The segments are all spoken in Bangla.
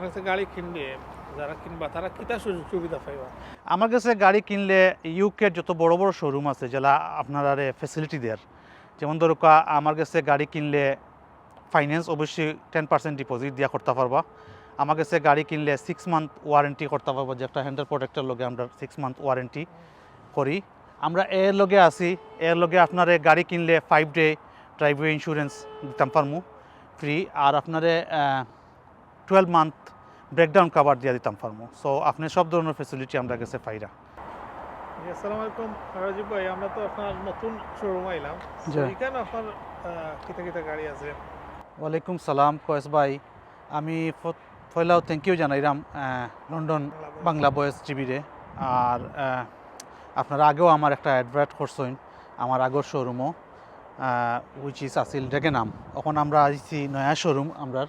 আপনার কাছে গাড়ি কিনবে, যারা কিনবা, তারা কিতা সুবিধা পাইবা? আমার কাছে গাড়ি কিনলে ইউকের যত বড় বড় শোরুম আছে যেটা আপনারা ফেসিলিটি দেয়ার, যেমন ধরো আমার কাছে গাড়ি কিনলে ফাইন্যান্স অবশ্যই টেন পার্সেন্ট ডিপোজিট দিয়া করতে পারবা। আমার কাছে গাড়ি কিনলে সিক্স মান্থ ওয়ারেন্টি করতে পারব, যে একটা হ্যান্ডেল প্রোটেক্টের লগে আমরা সিক্স মান্থ ওয়ারেন্টি করি। আমরা এর লগে আসি এর লগে আপনারে গাড়ি কিনলে ফাইভ ডে ড্রাইভওয়ে ইন্স্যুরেন্স দিতাম পারমু ফ্রি আর আপনারে টুয়েলভ মান্থ ব্রেকডাউন কাভার দিয়ে দিতাম পারমু সো আপনি সব ধরনের ফেসিলিটি আমরা গেছে পাইরা আসসালামু আলাইকুম। রাজীব ভাই আমরা তো আপনার নতুন শোরুম আইলাম এখানে আপনার কিতা কিতা গাড়ি আছে? ওয়ালাইকুম সালাম কয়েস ভাই। আমি ফয়লাও থ্যাংক ইউ জানাইলাম লন্ডন বাংলা বয়েস টিভিরে আর আপনারা আগেও আমার একটা অ্যাডভার্ট করছেন আমার আগর শোরুমও উইচ ইজ আসিল ডেকে নাম এখন আমরা আইছি নয়া শোরুম আমরার।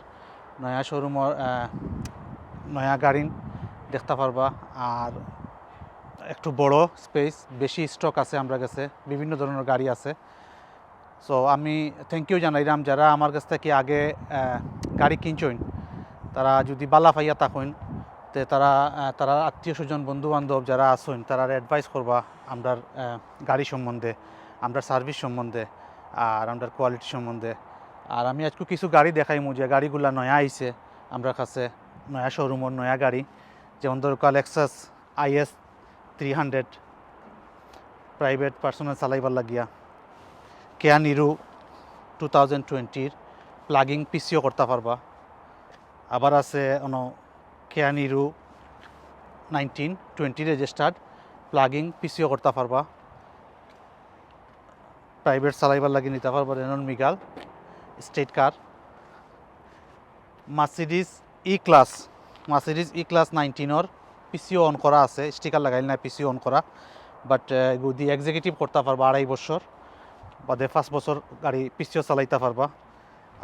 নয়া শোরুমর নয়া গাড়ি দেখতে পারবা। আর একটু বড় স্পেস বেশি স্টক আছে আমরা কাছে, বিভিন্ন ধরনের গাড়ি আছে। সো আমি থ্যাংক ইউ জানাইলাম যারা আমার কাছ থেকে আগে গাড়ি কিনছেন তারা যদি বালা পাইয়া থাকেন, তে তারা তারা আত্মীয় স্বজন বন্ধু বান্ধব যারা আছেন তারা অ্যাডভাইস করবা আমরার গাড়ি সম্বন্ধে আমরা সার্ভিস সম্বন্ধে, আর আমরা কোয়ালিটি সম্বন্ধে। আর আমি আজকে কিছু গাড়ি দেখাইমু যে গাড়িগুলা নয়া আইছে আমরা কাছে। নয়া শোরুমের নয়া গাড়ি। যেমন দরকার Lexus IS three hundred private personal চালাইবার লাগিয়া। কেয়া নিরু টু থাউজেন্ড টোয়েন্টির প্লাগিং পিসিও করতে পারবা। আবার আছে on Kia Niro nineteen twenty registered plugging PCO করতে পারবা। প্রাইভেট চালাইবার লাগি নিতে পারবা রেনন মিগাল state car Mercedes E class Mercedes E class নাইনটিনের PCO on করা আছে স্টিকার লাগাইল না পিসিও অন করা বাট যদি এক্সিকিউটিভ করতে পারবা আড়াই বছর বাদে পাঁচ বছর গাড়ি পিছিয়ে চালাইতে পারবা।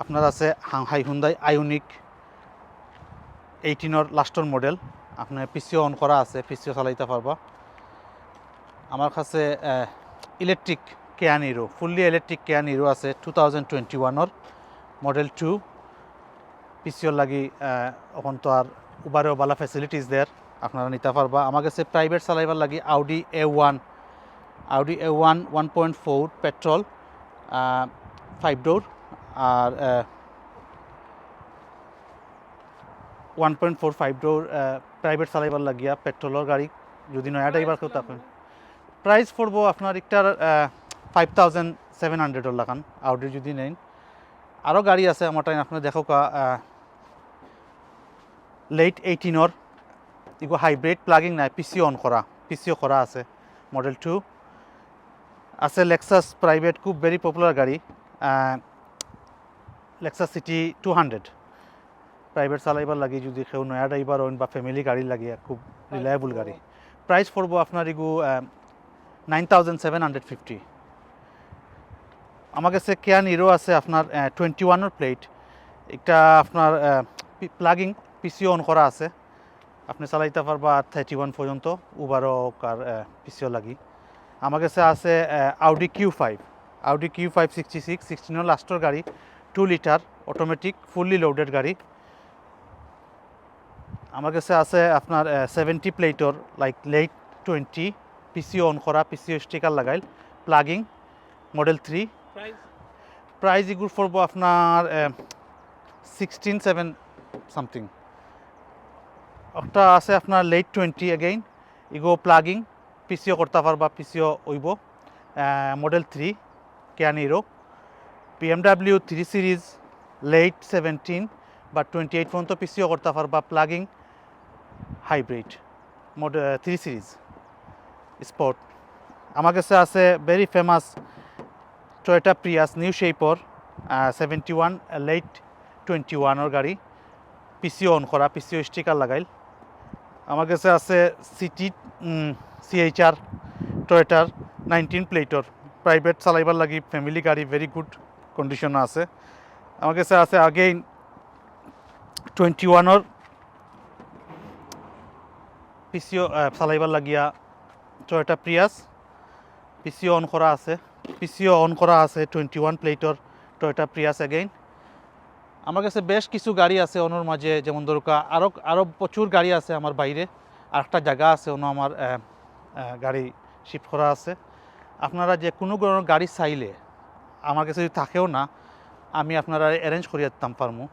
আপনার আছে হাই হুন্দাই আইউনিক এইটিনের লাস্টর মডেল আপনার পিছিয়ে অন করা আছে পিছিয়ে চালাইতে পারবা। আমার কাছে electric Kia Niro fully electric Kia Niro আছে টু থাউজেন্ড টোয়েন্টি ওয়ানের মডেল টু পিছিয়ে লাগি এখন তো আর উবারেও বালা ফেসিলিটিস দেয়ার আপনারা নিতে পারবা। আমার কাছে প্রাইভেট চালাইবার লাগি Audi A one Audi A one one point four petrol five door R one point four five door private চালাইবার লাগিয়া পেট্রোলের গাড়ি। যদি নয়া ড্রাইভার কেউ থাকেন প্রাইস পড়ব আপনার একটার ফাইভ থাউজেন্ড সেভেন হান্ড্রেডর লাগান আউডি যদি নেন আরও গাড়ি আছে আমার টাইম আপনার দেখো কা লেট এইটিনের এগুলো হাইব্রিড প্লাগিং নাই পিসিও অন করা পিসিও করা আছে মডেল টু আছে লেক্সাস প্রাইভেট খুব ভেরি পপুলার গাড়ি Lexus CT two hundred private চালাইবার লাগে, যদি কেউ নয়া ড্রাইভার হন বা ফ্যামিলি গাড়ি লাগে, খুব রিলায়েবল গাড়ি। প্রাইস পড়ব আপনার এগু nine thousand seven hundred fifty আমার কাছে কেয়া নিরো আছে আপনার টোয়েন্টি ওয়ানের প্লেট এটা আপনার প্লাগিং পিসিও অন করা আছে। আপনি চালাইতে পারবা থার্টি ওয়ান পর্যন্ত উবারও কার পিসিও লাগি। আমার কাছে আছে Audi Q five Audi Q five sixty six সিক্সটিনের লাস্টের গাড়ি two litre automatic fully loaded গাড়ি। আমার কাছে আছে আপনার seventy প্লেটর like late twenty PCO on করা পিসিও স্টিকার লাগাইল প্লাগিং মডেল থ্রি প্রাইস এগুলো পড়ব আপনার সিক্সটিন সেভেন সামথিং একটা আছে আপনার লেট টোয়েন্টি এগেইন ইগো প্লাগিং পিসিও করতে পারবা পিসিও ওইব model three Kia Niro BMW three series late seventeen বা টোয়েন্টি এইট পর্যন্ত পিসিও করতে পারবা plugin hybrid model three series sport আমার কাছে আছে very famous Toyota Prius new শেপর seventy one late twenty ওয়ানের গাড়ি পিসিও অন করা পিসিও স্টিকার লাগাইল। আমার কাছে আছে সিটি সিএইচআর টয়োটার নাইনটিন প্লেটর প্রাইভেট চালাইবার লাগি ফ্যামিলি গাড়ি ভেরি গুড কন্ডিশন আছে। আমার কাছে আছে আগেই টোয়েন্টি ওয়ানের পিসিও চালাইবার লাগিয়া টয়োটা প্রিয়াস পিসিও অন করা আছে। পিসিও অন করা আছে টোয়েন্টি ওয়ান প্লেটর টয়োটা প্রিয়াস এগেইন আমার কাছে বেশ কিছু গাড়ি আছে ওনার মাঝে, যেমন দরকা আরও আরও প্রচুর গাড়ি আছে আমার বাইরে। আর একটা জায়গা আছে অন্য আমার গাড়ি শিফট করা আছে। আপনারা যে কোনো গাড়ি চাইলে, আমার কাছে যদি থাকেও না, আমি আপনারা অ্যারেঞ্জ করিয়ে দিতাম পারমু।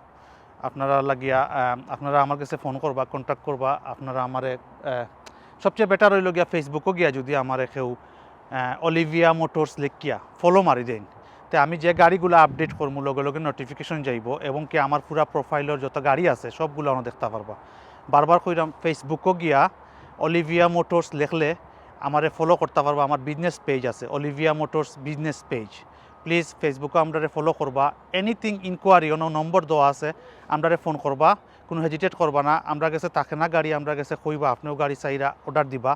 আপনারা লাগিয়া আপনারা আমার কাছে ফোন করবা কন্ট্যাক্ট করবা, আপনারা আমারে সবচেয়ে বেটার হইল গিয়া ফেসবুকও গিয়া যদি আমার কেউ অলিভিয়া মোটরস লিখিয়া ফলো মারি দেন। তে আমি যে গাড়িগুলো আপডেট করব লগে লগে নোটিফিকেশন যাইব এবং কি আমার পুরা প্রোফাইলের যত গাড়ি আছে, সবগুলো আমরা দেখতে পারবা। বারবার কইরাম ফেসবুকও গিয়া অলিভিয়া মোটরস লিখলে আমারে ফলো করতে পারবা, আমার বিজনেস পেজ আছে Olivia Motors business page please ফেসবুকে আমরা ফলো করবা এনিথিং ইনকোয়ারি অন্য নম্বর দেওয়া আছে আমরা ফোন করবা, কোনো হেজিটেট করবা না, আমরা গেছে থাকে না গাড়ি, আমরা গেছে কইবা, আপনিও গাড়ি চাইরা অর্ডার দিবা,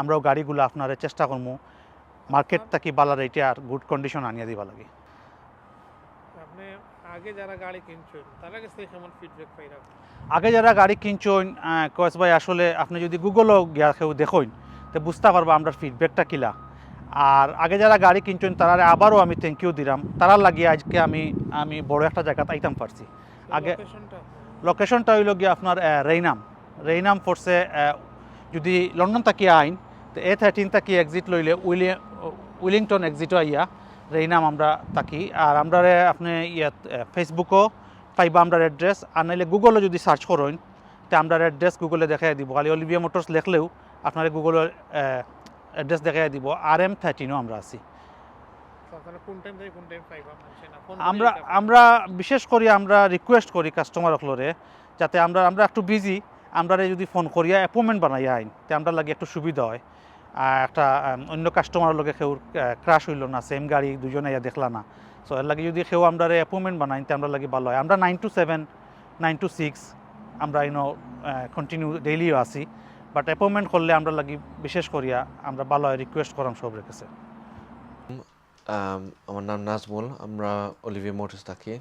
আমরাও গাড়িগুলো আপনারে চেষ্টা করব মার্কেট থাকি বালা রেটে আর গুড কন্ডিশন আনিয়ে দিবা লাগে। আগে যারা গাড়ি কিনছেন তারা কাছ কেমন ফিডব্যাক পাইরা আগে যারা গাড়ি কিনছেন কয়েস ভাই আসলে আপনি যদি গুগলও গিয়া কেউ দেখুন তো বুঝতে পারবা আমরা ফিডব্যাকটা কিলা। আর আগে যারা গাড়ি কিনছেন তারা আবারও আমি থ্যাংক ইউ দিলাম। তারা লাগিয়ে আজকে আমি আমি বড় একটা জায়গাতে আইতাম পারছি। আগে- লোকেশনটা হইল গিয়ে আপনার রেইনাম রেইনাম ফোর্সে যদি লন্ডন থাকি আইন তো এ থার্টিন থাকি এক্সিট লইলে উইলি উইলিংটন এক্সিটও আইয়া রেইনাম আমরা থাকি। আর আমরা আপনি ইয়াত ফেসবুকও পাইবা আমরা অ্যাড্রেস আর নাইলে গুগলে যদি সার্চ করেন তো আমরা অ্যাড্রেস গুগলে দেখাই দিব। খালি অলিভিয়া মোটরস লেখলেও আপনার গুগলের অ্যাড্রেস দেখাই দিব। আর এম থার্টিনও আমরা আছি। তো আপনারা কোন টাইম থেকে কোন টাইম পাইবা? মানুষের না ফোন আমরা আমরা বিশেষ করে আমরা রিকোয়েস্ট করি কাস্টমার অকলরে যাতে আমরা আমরা একটু বিজি আমরা যদি ফোন করিয়া অ্যাপয়েন্টমেন্ট বানাই আইন তে আমরা লাগে একটু সুবিধা হয়। একটা অন্য কাস্টমারের লগে কেউ ক্রাশ হইল না সেম গাড়ি দুজনে ইয়া দেখলা না। সো এর লাগে যদি কেউ আমরা অ্যাপয়েন্টমেন্ট বানাই তে আমরা লাগে ভালো হয়। আমরা nine two seven nine two six আমরা ইনো কন্টিনিউ ডেইলিও আছি। বাট অ্যাপয়েন্টমেন্ট করলে আমরা লাগি বিশেষ করিয়া আমরা ভালো হয় রিকোয়েস্ট করাম সব রেখেছে Um, আমার নাম নাজমুল আমরা অলিভিয়া মোটরস থাকি।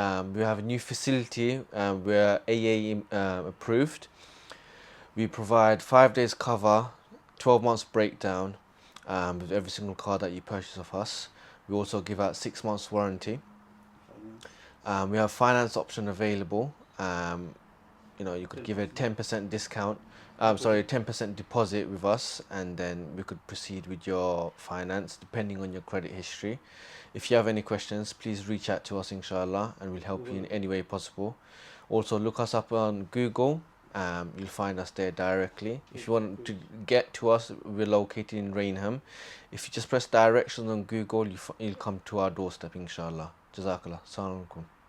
Um, we have a new facility um, we're AA uh, approved. We provide five days cover 12 months breakdown um, with every single car that you purchase of us we also give out six months warranty um, we have finance option available um, you know you could give a 10% discount um, sorry, 10% deposit with us, and then we could proceed with your finance depending on your credit history. If you have any questions, please reach out to us, inshallah, and we'll help you in any way possible. Also, look us up on Google. Um, you'll find us there directly. If you want to get to us, we're located in Rainham. If you just press directions on Google, you f- you'll come to our doorstep, inshallah. Jazakallah. Assalamu alaikum.